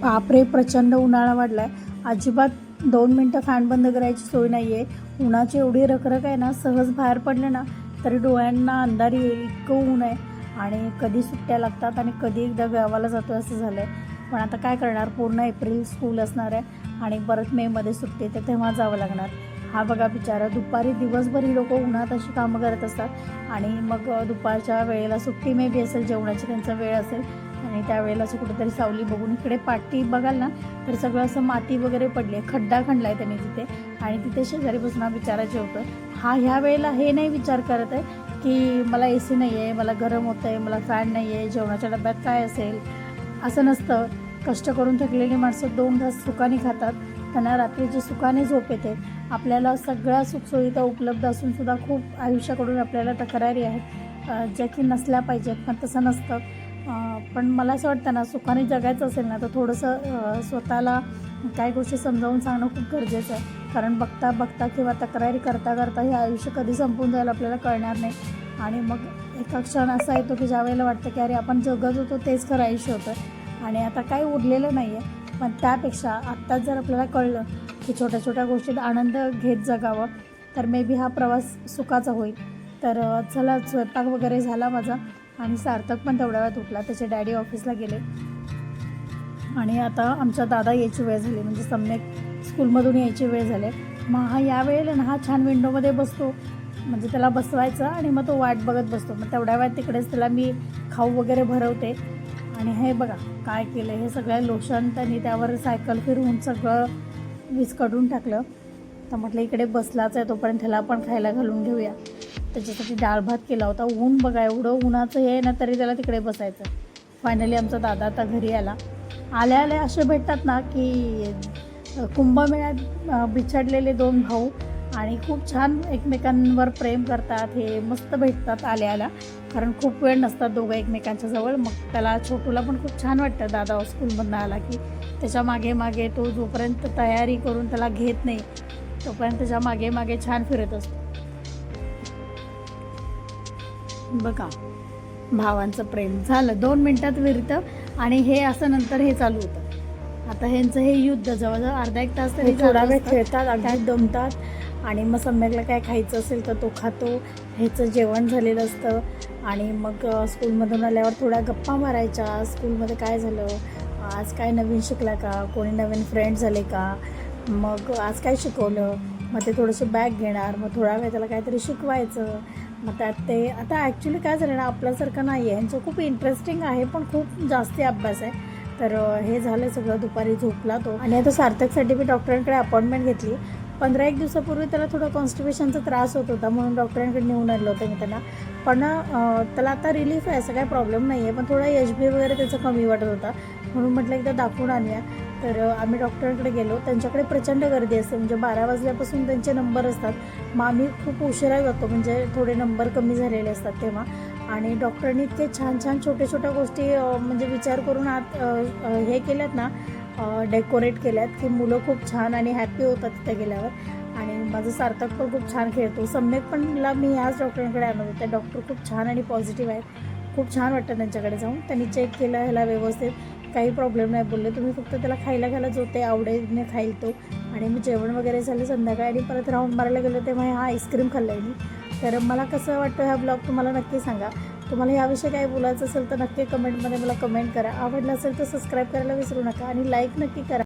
बापरे प्रचंड उन्हाळा वाढला आहे अजिबात दोन मिनटं फॅन बंद करायची सोय नाही आहे उन्हाची एवढी रखरख आहे ना सहज बाहेर पडले ना तरी डोळ्यांना अंधार येईल इतकं ऊन आहे. आणि कधी सुट्ट्या लागतात आणि कधी एकदा गावाला जातो असं झालं आहे पण आता काय करणार? पूर्ण एप्रिल स्कूल असणार आहे आणि परत मेमध्ये सुट्टी तर तेव्हा जावं लागणार. हा बघा बिचारा दुपारी दिवसभर ही लोकं उन्हात अशी कामं करत असतात. आणि मग दुपारच्या वेळेला सुट्टी मे बी असेल जेवणाची त्यांचा वेळ असेल आणि त्यावेळेला असं कुठेतरी सावली बघून इकडे पाठी बघाल ना तर सगळं असं माती वगैरे पडली आहे. खड्डा खणला आहे त्यांनी तिथे. आणि तिथे शेजारी बसून विचारायचे होतं हा ह्या वेळेला हे नाही विचार करत आहे की मला ए सी नाही आहे मला गरम होतं आहे मला फॅन नाही आहे जेवणाच्या डब्यात काय असेल? असं नसतं. कष्ट करून थकलेली माणसं दोन घास सुखाने खातात. त्यांना रात्रीची सुखाने झोप येते. आपल्याला सगळ्या सुखसुविधा उपलब्ध असून सुद्धा खूप आयुष्याकडून आपल्याला तक्रारी आहेत ज्या की नसल्या पाहिजेत पण तसं नसतं. पण मला असं वाटतं ना सुखाने जगायचं असेल ना तर थोडंसं स्वतःला काही गोष्टी समजावून सांगणं खूप गरजेचं आहे. कारण बघता बघता किंवा तक्रारी करता करता हे आयुष्य कधी संपून जाईल आपल्याला कळणार नाही. आणि मग एका क्षण असा येतो की ज्या वेळेला वाटतं की अरे आपण जगत होतो तेच खरं आयुष्य होतं. आणि आता काही उरलेलं नाही आहे. पण त्यापेक्षा आत्ताच जर आपल्याला कळलं की छोट्या छोट्या गोष्टीत आनंद घेत जगावं तर मे बी हा प्रवास सुखाचा होईल. तर चला स्वयंपाक वगैरे झाला माझा. आणि सार्थक पण तेवढ्या वेळात उठला. त्याचे डॅडी ऑफिसला गेले. आणि आता आमच्या दादा यायची वेळ झाली. म्हणजे सम्यक स्कूलमधून यायची वेळ झाली. मग हा या वेळेला ना हा छान विंडोमध्ये बसतो. म्हणजे त्याला बसवायचं आणि मग तो वाट बघत बसतो. मग तेवढ्या वेळात तिकडेच त्याला मी खाऊ वगैरे भरवते. आणि हे बघा काय केलं? हे सगळं लोशन त्यांनी त्यावर सायकल फिरवून सगळं विस्कडून टाकलं. तर म्हटलं इकडे बसलाच आहे तोपर्यंत त्याला आपण खायला घालून घेऊया. त्याच्यासाठी डाळ भात केला होता ऊन बघा एवढं उन्हाचं हे आहे ना तरी त्याला तिकडे बसायचं. फायनली आमचा दादा आता घरी आला. आल्या आल्या असे भेटतात ना की कुंभमेळ्यात बिछडलेले दोन भाऊ आणि खूप छान एकमेकांवर प्रेम करतात हे मस्त भेटतात आल्या आल्या. कारण खूप वेळ नसतात दोघं एकमेकांच्या जवळ. मग त्याला छोटूला पण खूप छान वाटतं दादा स्कूलमधनं आला की त्याच्यामागे मागे तो जोपर्यंत तयारी करून त्याला घेत नाही तोपर्यंत त्याच्यामागे मागे छान फिरत असतो. बघा भावांचं प्रेम झालं. दोन मिनटात विरतं आणि हे असं नंतर हे चालू होतं. आता ह्यांचं हे युद्ध जवळजवळ अर्धा एक तास तरी थोडा वेळ. खेळतात अगदी दमतात. आणि मग सम्यकला काय खायचं असेल तर तो खातो. ह्याचं जेवण झालेलं असतं. आणि मग स्कूलमधून आल्यावर थोड्या गप्पा मारायच्या. स्कूलमध्ये काय झालं? आज काय नवीन शिकला का? कोणी नवीन फ्रेंड झाले का? मग आज काय शिकवलं? मग ते थोडंसं बॅग घेणार. मग थोडा वेळ त्याला काहीतरी शिकवायचं. मग त्यात ते आता ॲक्च्युली काय झालं ना आपल्यासारखं नाही आहे ह्यांचं खूप इंटरेस्टिंग आहे पण खूप जास्ती अभ्यास आहे. तर हे झालं सगळं दुपारी झोपला तो. आणि आता सार्थकसाठी मी डॉक्टरांकडे अपॉइंटमेंट घेतली. पंधरा एक दिवसापूर्वी त्याला थोडा कॉन्स्टिपेशनचा त्रास होत होता म्हणून डॉक्टरांकडे नेऊन आणलं होतं मी त्यांना. पण त्याला आता रिलीफ आहे असं काही प्रॉब्लेम नाही आहे पण थोडा एच बी वगैरे त्याचा कमी वाटत होता. म्हणून म्हटलं एकदा दाखवून आणूया. तर आम्ही डॉक्टरांकडे गेलो. त्यांच्याकडे प्रचंड गर्दी असते. म्हणजे बारा वाजल्यापासून त्यांचे नंबर असतात. मग आम्ही खूप उशिरा जातो. म्हणजे थोडे नंबर कमी झालेले असतात तेव्हा. आणि डॉक्टरांनी इतके छान छान छोट्या छोट्या गोष्टी म्हणजे विचार करून आत हे केल्यात ना डेकोरेट केल्यात की मुलं खूप छान आणि हॅपी होतात तिथे गेल्यावर. आणि माझं सार्थक पण खूप छान खेळतो. सम्यक पणला मी ह्याच डॉक्टरांकडे आणत होते. डॉक्टर खूप छान आणि पॉझिटिव्ह आहेत. खूप छान वाटतं त्यांच्याकडे जाऊन. त्यांनी चेक केलं ह्याला व्यवस्थित. काही प्रॉब्लेम नाही बोलले. तुम्ही फक्त त्याला खायला घ्यायला जो ते आवडीने खाईल तो. आणि मी जेवण वगैरे झालं संध्याकाळी आणि परत राऊंड मारायला गेलो तेव्हा हा आईस्क्रीम खाल्ला आहे मी. तर मला कसं वाटतं हा ब्लॉग तुम्हाला नक्की सांगा. तुम्हाला याविषयी काही बोलायचं असेल तर नक्की कमेंटमध्ये मला कमेंट करा. आवडलं असेल तर सबस्क्राईब करायला विसरू नका आणि लाईक नक्की करा.